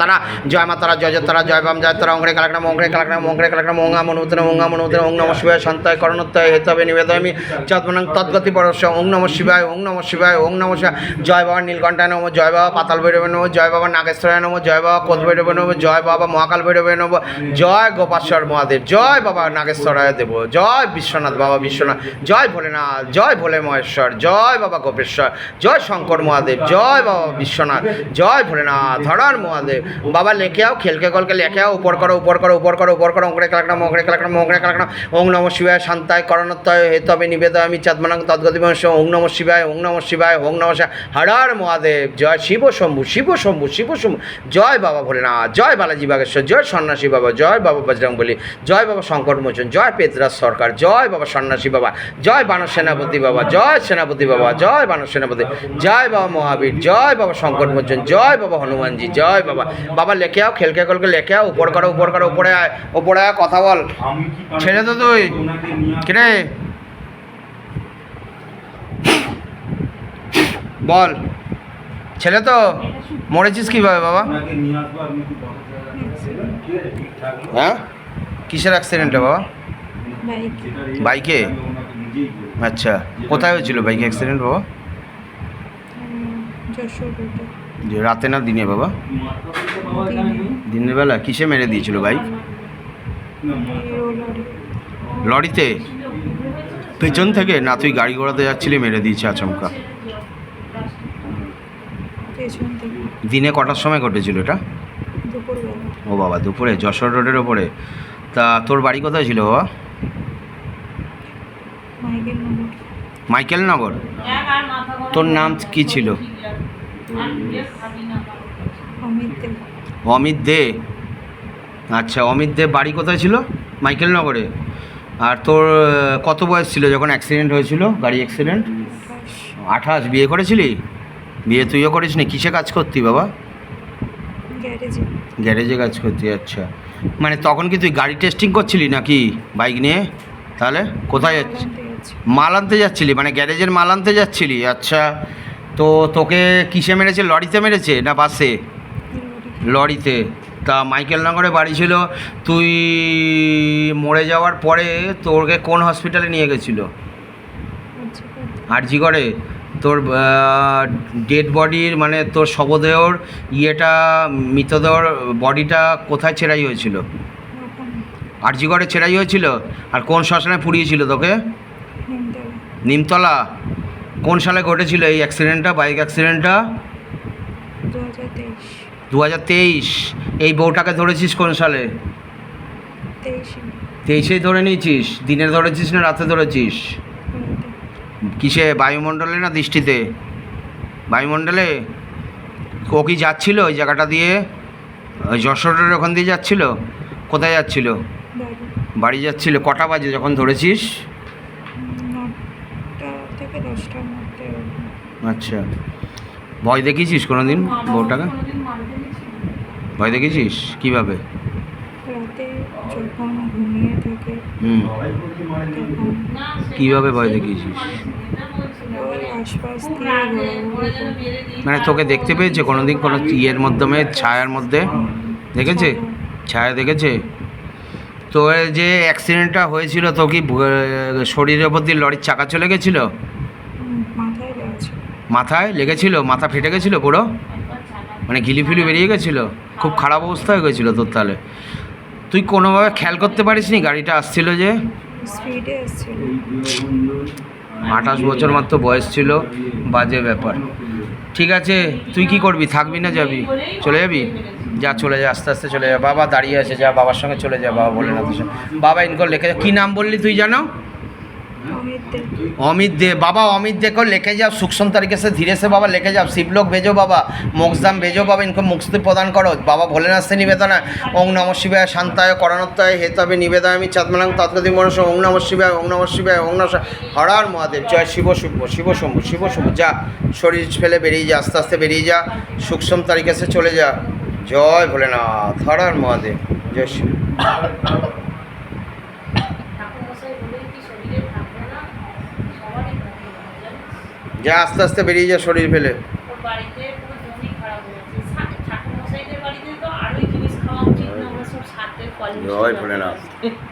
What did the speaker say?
তারা, জয় মা তারা, জয় তারা, জয় বাম, জয় তারা, অঙ্গরে কালাকনাম অঙ্গরে কালাকনাম অঙ্গরে কালাকনাম ওঙ্গা মনুদ্র ওঙ্গা মনুদ্র ওং নম শিবায় শান্তায় করণত্তায় হেতবে নিবেদয়ামি চত্মনাং তদ্গতি পরশ ওং নম শিবায়, ওং নম শিবায়, ওং নম শিবায়, জয় বাবা নীলকণ্ঠায় নম, জয় বাবা পাতাল ভৈরবে নম, জয় বাবা নাগেশ্বরায় নম, জয় বাবা কোদ ভৈরবে নম, জয় বাবা মহাকাল ভৈরবে নম, জয় গোপাশ্বর মহাদেব, জয় বাবা নাগেশ্বরায় দেব, জয় বিশ্বনাথ বাবা বিশ্বনাথ, জয় ভোলেনাথ, জয় ভোলে মহেশ্বর জয় বাবা গোপেশ্বর, জয় শঙ্কর মহাদেব, জয় বাবা বিশ্বনাথ, জয় ভোলেনাথ ধরার মহাদেব বাবা লেখে আও খেলকে কলকে লেখে আও উপর করো উপর করো উপর করো উপর করো, অঙ্করে কালাকনা মঙ্করে কালাকনা মঙ্করে কালাকনা ওং নম শিবায়, শান্তায়, করণত্তয় হেতবে নিবেদয়ামি চাঁদমানাং তদ্গতি বংশ ওং নম শিবায়, ওং নম শিবায়, ওং নম শিবায়। হরার মহাদেব, জয় শিব শম্ভু শিব শম্ভু শিব শম্ভু। জয় বাবা ভোলেনাথ, জয় বালাজি বাগেশ্বর, জয় সন্ন্যাসী বাবা, জয় বাবা বজরংবলী, জয় বাবা শঙ্কর মোচন, জয় পেতরাজ সরকার, জয় বাবা সন্ন্যাসী বাবা, জয় বানর সেনাপতি বাবা, জয় সেনাপতি বাবা, জয় বানর সেনাপতি, জয় বাবা মহাবীর, জয় বাবা শঙ্কর মোচন, জয় বাবা হনুমানজি, জয় বাবা বাবা লেখে আও খেলকে কলকে লেখে আও উপর করো উপর করো উপরে আয় উপরে আয় কথা বল। ছেড়ে তো তুই। কিরে? বল। ছেলে তো। মরেছিস কীভাবে বাবা? হ্যাঁ? কিসের অ্যাক্সিডেন্টে বাবা? বাইকে। আচ্ছা। কোথায় হয়েছিল বাইকে অ্যাক্সিডেন্ট বাবা? যে রাতে না দিনে বাবা? দিনের বেলা? কিসে মেরে দিয়েছিল বাইক লরিতে? পেছন থেকে? না তুই গাড়ি ঘোড়াতে যাচ্ছিলি মেরে দিয়েছে আচমকা। দিনে কটার সময় ঘটেছিল এটা? ও বাবা দুপুরে যশোর রোডের ওপরে। তা তোর বাড়ি কোথায় ছিল বাবা? মাইকেল নগর? তোর নাম কি ছিল? অমিত দে। আচ্ছা অমিত দে বাড়ি কোথায় ছিল? মাইকেল নগরে। আর তোর কত বয়স ছিল যখন অ্যাক্সিডেন্ট হয়েছিল? গাড়ি অ্যাক্সিডেন্ট আঠাশ বিয়ে করেছিলি? বিয়ে তুইও করিস নি কিসে কাজ করতি বাবা? গ্যারেজে। কাজ করতি আচ্ছা। মানে তখন কি তুই গাড়ি টেস্টিং করছিলি নাকি বাইক নিয়ে? তাহলে কোথায় যাচ্ছি আনতে গেছি মাল আনতে যাচ্ছিলি? মানে গ্যারেজের মাল আনতে যাচ্ছিলি? আচ্ছা তো তোকে কিসে মেরেছে? লরিতে মেরেছে না বাসে? লরিতে। তা মাইকেল নগরে বাড়ি ছিল। তুই মরে যাওয়ার পরে তোরকে কোন হসপিটালে নিয়ে গেছিল? আচ্ছা আরজি করে তোর ডেড বডির মানে তোর শবদেহর ইয়েটা মৃতদেহর বডিটা কোথায় ছেড়াই হয়েছিল? ওখানে আরজি করে ছেড়াই হয়েছিল? আর কোন শ্মশানে পুড়িয়েছিল তোকে? নিমতলা কোন সালে ঘটেছিল এই অ্যাক্সিডেন্টটা বাইক অ্যাক্সিডেন্টটা দু হাজার তেইশ। এই বউটাকে ধরেছিস কোন সালে? তেইশে ধরে নিয়েছিস? দিনে ধরেছিস না রাতে ধরেছিস? কিসে বায়ুমণ্ডলে না দৃষ্টিতে? বায়ুমণ্ডলে? ও কি যাচ্ছিল ওই জায়গাটা দিয়ে? ওই যশোরের ওখান দিয়ে যাচ্ছিল? কোথায় যাচ্ছিল? বাড়ি যাচ্ছিল কটা বাজে যখন ধরেছিস? দশটার মধ্যে আচ্ছা। ভয় দেখিয়েছিস কোনো দিন বউটাকে? ভয় দেখেছিস কীভাবে? রাতে যখন ঘুমিয়ে থাকে হুম। কীভাবে ভয় দেখিয়েছিস? মানে তোকে দেখতে পেয়েছে কোনো দিন কোনো ইয়ের মাধ্যমে ছায়ার মধ্যে? দেখেছে? ছায়া দেখেছে? তো এই যে অ্যাক্সিডেন্টটা হয়েছিল তো কি শরীরের উপর দিয়ে লরির চাকা চলে গেছিল? মাথায় লেগেছিল মাথা ফেটে গেছিল পুরো। মানে গিলি ফিলি বেরিয়ে গেছিল। খুব খারাপ অবস্থা হয়ে গেছিল তোর তাহলে তুই কোনোভাবে খেয়াল করতে পারিস নি গাড়িটা আসছিল যে? স্পিডে আঠাশ বছর মাত্র বয়স ছিল বাজে ব্যাপার। ঠিক আছে তুই কি করবি? থাকবি না যাবি? চলে যাবি? যা চলে যা আস্তে আস্তে চলে যা। বাবা দাঁড়িয়ে আছে যা বাবার সঙ্গে চলে যা বাবা বলে না বাবা ইনকর লিখে যা। কী নাম বললি তুই জানো? অমিত দেব অমিত দে বাবা অমিত দে को लेके जाओ सूक्ष्म तरीके से धीरे से बाबा लेके जाओ शिव लोग भेजो बाबा मोक्षधाम भेजो बाबा इनको मुक्ति प्रदान करो बाबा भोलेनाथ से निवेदन है ओम नमः शिवाय शांताय करणत्ताय हेतवे निवेदयामि चात्मनाং तत्गति মনস ওম নমঃ শিবায় ওম নমঃ শিবায় ওম নমঃ শিবায়। হর হর মহাদেব জয় শিব শুভ শিব শম্ভু শিব শম্ভু যা শরীর ফেলে বেরিয়ে যা আস্তে আস্তে বেরিয়ে যা সূক্ষ্ম তরিকে সে চলে যা জয় ভোলেনাথ হর হর মহাদেব জয় শিব যা আস্তে আস্তে বেরিয়ে যায় শরীর ফেলে। জয় না